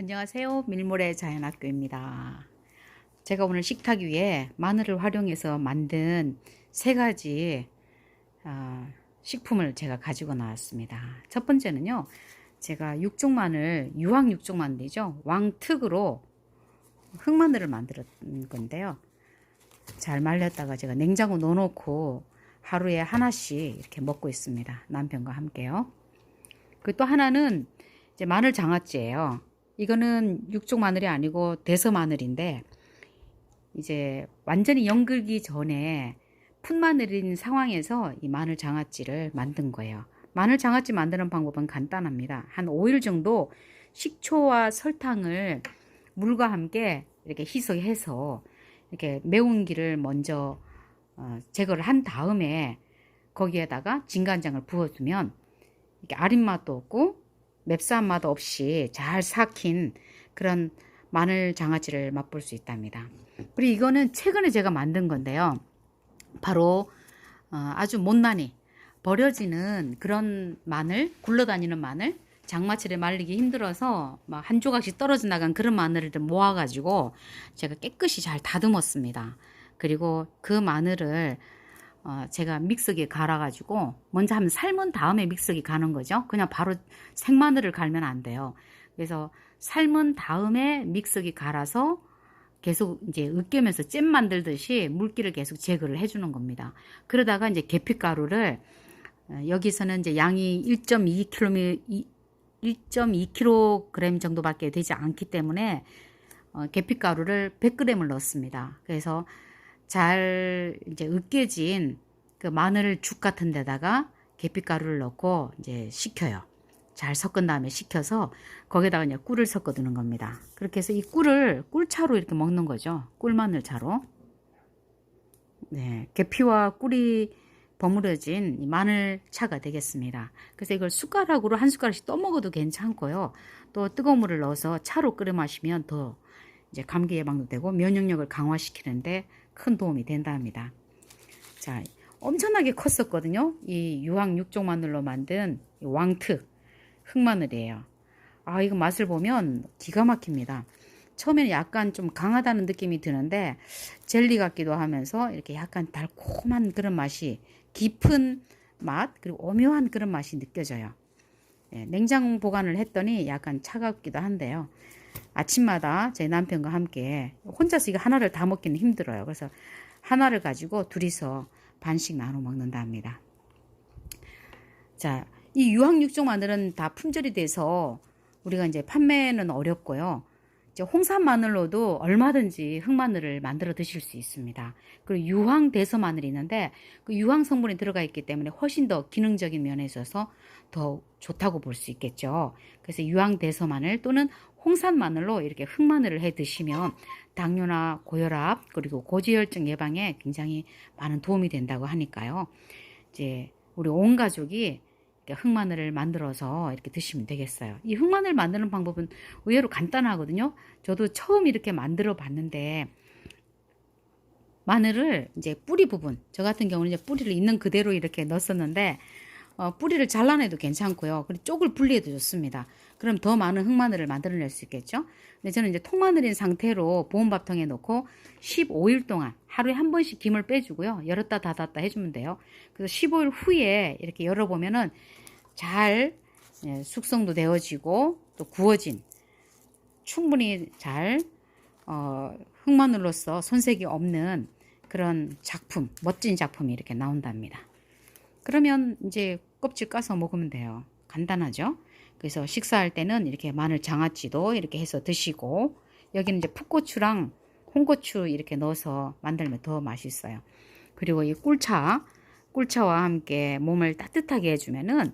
안녕하세요. 밀모래 자연학교입니다. 제가 오늘 식탁 위에 마늘을 활용해서 만든 세 가지 어, 식품을 제가 가지고 나왔습니다. 첫 번째는요. 제가 육종 마늘, 유황 육종 마늘이죠. 왕특으로 흑마늘을 만들었 건데요. 잘 말렸다가 제가 냉장고 넣어놓고 하루에 하나씩 이렇게 먹고 있습니다. 남편과 함께요. 그 또 하나는 이제 마늘 장아찌예요. 이거는 육종 마늘이 아니고 대서 마늘인데 이제 완전히 연글기 전에 풋마늘인 상황에서 이 마늘 장아찌를 만든 거예요. 마늘 장아찌 만드는 방법은 간단합니다. 한 5일 정도 식초와 설탕을 물과 함께 이렇게 희석해서 이렇게 매운 기를 먼저 어, 제거를 한 다음에 거기에다가 진간장을 부어주면 이렇게 아린 맛도 없고 맵싸한 맛 없이 잘 삭힌 그런 마늘 장아찌를 맛볼 수 있답니다. 그리고 이거는 최근에 제가 만든 건데요. 바로 어, 아주 못난이 버려지는 그런 마늘, 굴러다니는 마늘, 장마철에 말리기 힘들어서 막 한 조각씩 떨어져 나간 그런 마늘을 모아가지고 제가 깨끗이 잘 다듬었습니다. 그리고 그 마늘을 어, 제가 믹서기에 갈아가지고 먼저 한번 삶은 다음에 믹서기 가는 거죠. 그냥 바로 생마늘을 갈면 안 돼요. 그래서 삶은 다음에 믹서기 갈아서 계속 이제 으깨면서 잼 만들듯이 물기를 계속 제거를 해주는 겁니다. 그러다가 이제 계피가루를 어, 여기서는 이제 양이 1.2kg 1.2kg 정도밖에 되지 않기 때문에 어, 계피가루를 100g을 넣습니다. 그래서 잘 이제 으깨진 그 마늘 죽 같은 데다가 계피가루를 넣고 이제 식혀요. 잘 섞은 다음에 식혀서 거기다가 이제 꿀을 섞어 두는 겁니다. 그렇게 해서 이 꿀을 꿀차로 이렇게 먹는 거죠. 꿀마늘 차로. 네, 계피와 꿀이 버무려진 마늘차가 되겠습니다. 그래서 이걸 숟가락으로 한 숟가락씩 떠먹어도 괜찮고요. 또 뜨거운 물을 넣어서 차로 끓여 마시면 더 이제 감기 예방도 되고 면역력을 강화시키는데 큰 도움이 된답니다. 자, 엄청나게 컸었거든요. 이 유황 육종 마늘로 만든 왕특 흑마늘이에요. 아, 이거 맛을 보면 기가 막힙니다. 처음에는 약간 좀 강하다는 느낌이 드는데 젤리 같기도 하면서 이렇게 약간 달콤한 그런 맛이 깊은 맛 그리고 오묘한 그런 맛이 느껴져요. 네, 냉장 보관을 했더니 약간 차갑기도 한데요. 아침마다 제 남편과 함께 혼자서 이거 하나를 다 먹기는 힘들어요. 그래서 하나를 가지고 둘이서 반씩 나눠 먹는다 합니다. 자, 이 유황 육종 마늘은 다 품절이 돼서 우리가 이제 판매는 어렵고요. 이제 홍산 마늘로도 얼마든지 흑마늘을 만들어 드실 수 있습니다. 그리고 유황 대서 마늘이 있는데 그 유황 성분이 들어가 있기 때문에 훨씬 더 기능적인 면에 있어서 더 좋다고 볼 수 있겠죠. 그래서 유황 대서 마늘 또는 홍산 마늘로 이렇게 흑마늘을 해 드시면 당뇨나 고혈압 그리고 고지혈증 예방에 굉장히 많은 도움이 된다고 하니까요. 이제 우리 온 가족이 흑마늘을 만들어서 이렇게 드시면 되겠어요. 이 흑마늘 만드는 방법은 의외로 간단하거든요. 저도 처음 이렇게 만들어 봤는데 마늘을 이제 뿌리 부분, 저 같은 경우는 이제 뿌리를 있는 그대로 이렇게 넣었었는데 어, 뿌리를 잘라내도 괜찮고요. 그리고 쪽을 분리해도 좋습니다. 그럼 더 많은 흑마늘을 만들어낼 수 있겠죠. 근데 저는 이제 통마늘인 상태로 보온밥통에 넣고 15일 동안 하루에 한 번씩 김을 빼주고요. 열었다 닫았다 해주면 돼요. 그래서 15일 후에 이렇게 열어보면은 잘 예, 숙성도 되어지고 또 구워진 충분히 잘 어, 흑마늘로서 손색이 없는 그런 작품, 멋진 작품이 이렇게 나온답니다. 그러면 이제 껍질 까서 먹으면 돼요. 간단하죠? 그래서 식사할 때는 이렇게 마늘 장아찌도 이렇게 해서 드시고 여기는 이제 풋고추랑 홍고추 이렇게 넣어서 만들면 더 맛있어요. 그리고 이 꿀차, 꿀차와 함께 몸을 따뜻하게 해주면은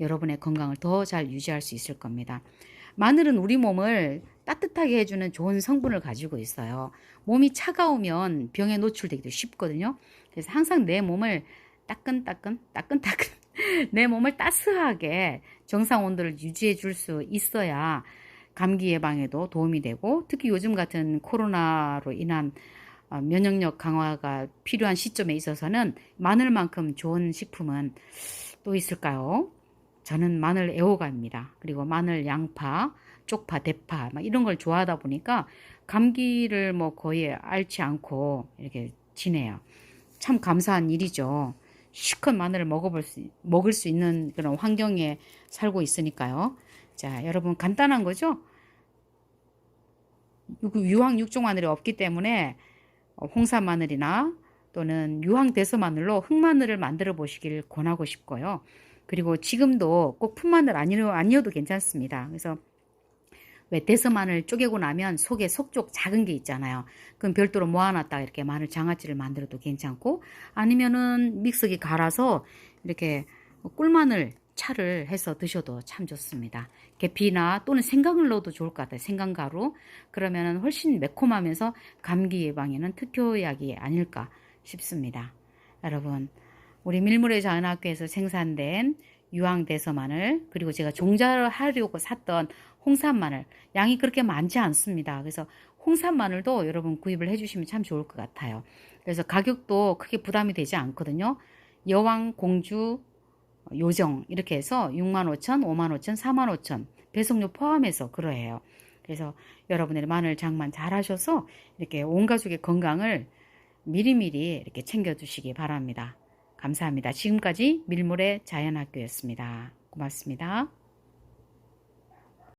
여러분의 건강을 더 잘 유지할 수 있을 겁니다. 마늘은 우리 몸을 따뜻하게 해주는 좋은 성분을 가지고 있어요. 몸이 차가우면 병에 노출되기도 쉽거든요. 그래서 항상 내 몸을 따끈따끈, 따끈따끈 내 몸을 따스하게 정상 온도를 유지해 줄 수 있어야 감기 예방에도 도움이 되고 특히 요즘 같은 코로나로 인한 어, 면역력 강화가 필요한 시점에 있어서는 마늘만큼 좋은 식품은 또 있을까요? 저는 마늘 애호가입니다. 그리고 마늘, 양파, 쪽파, 대파 막 이런 걸 좋아하다 보니까 감기를 뭐 거의 앓지 않고 이렇게 지내요. 참 감사한 일이죠. 시컷 마늘을 먹어볼 수, 먹을 수 있는 그런 환경에 살고 있으니까요. 자, 여러분 간단한 거죠? 유- 유황 육종 마늘이 없기 때문에 어, 홍산 마늘이나 또는 유황 대서 마늘로 흑마늘을 만들어 보시길 권하고 싶고요. 그리고 지금도 꼭 풋마늘 아니어, 아니어도 괜찮습니다. 그래서 왜 대서 마늘 쪼개고 나면 속에 속쪽 작은 게 있잖아요. 그럼 별도로 모아놨다가 이렇게 마늘 장아찌를 만들어도 괜찮고 아니면은 믹서기 갈아서 이렇게 꿀마늘 차를 해서 드셔도 참 좋습니다. 계피나 또는 생강을 넣어도 좋을 것 같아요. 생강가루. 그러면 훨씬 매콤하면서 감기 예방에는 특효약이 아닐까 싶습니다. 여러분, 우리 밀물의 자연학교에서 생산된 유황대서 마늘 그리고 제가 종자를 하려고 샀던 홍산 마늘 양이 그렇게 많지 않습니다. 그래서 홍산 마늘도 여러분 구입을 해주시면 참 좋을 것 같아요. 그래서 가격도 크게 부담이 되지 않거든요. 여왕 공주 요정 이렇게 해서 6만 5천, 5만 5천, 4만 5천 배송료 포함해서 그러해요. 그래서 여러분들이 마늘 장만 잘 하셔서 이렇게 온 가족의 건강을 미리미리 이렇게 챙겨주시기 바랍니다. 감사합니다. 지금까지 밀물의 자연학교였습니다. 고맙습니다.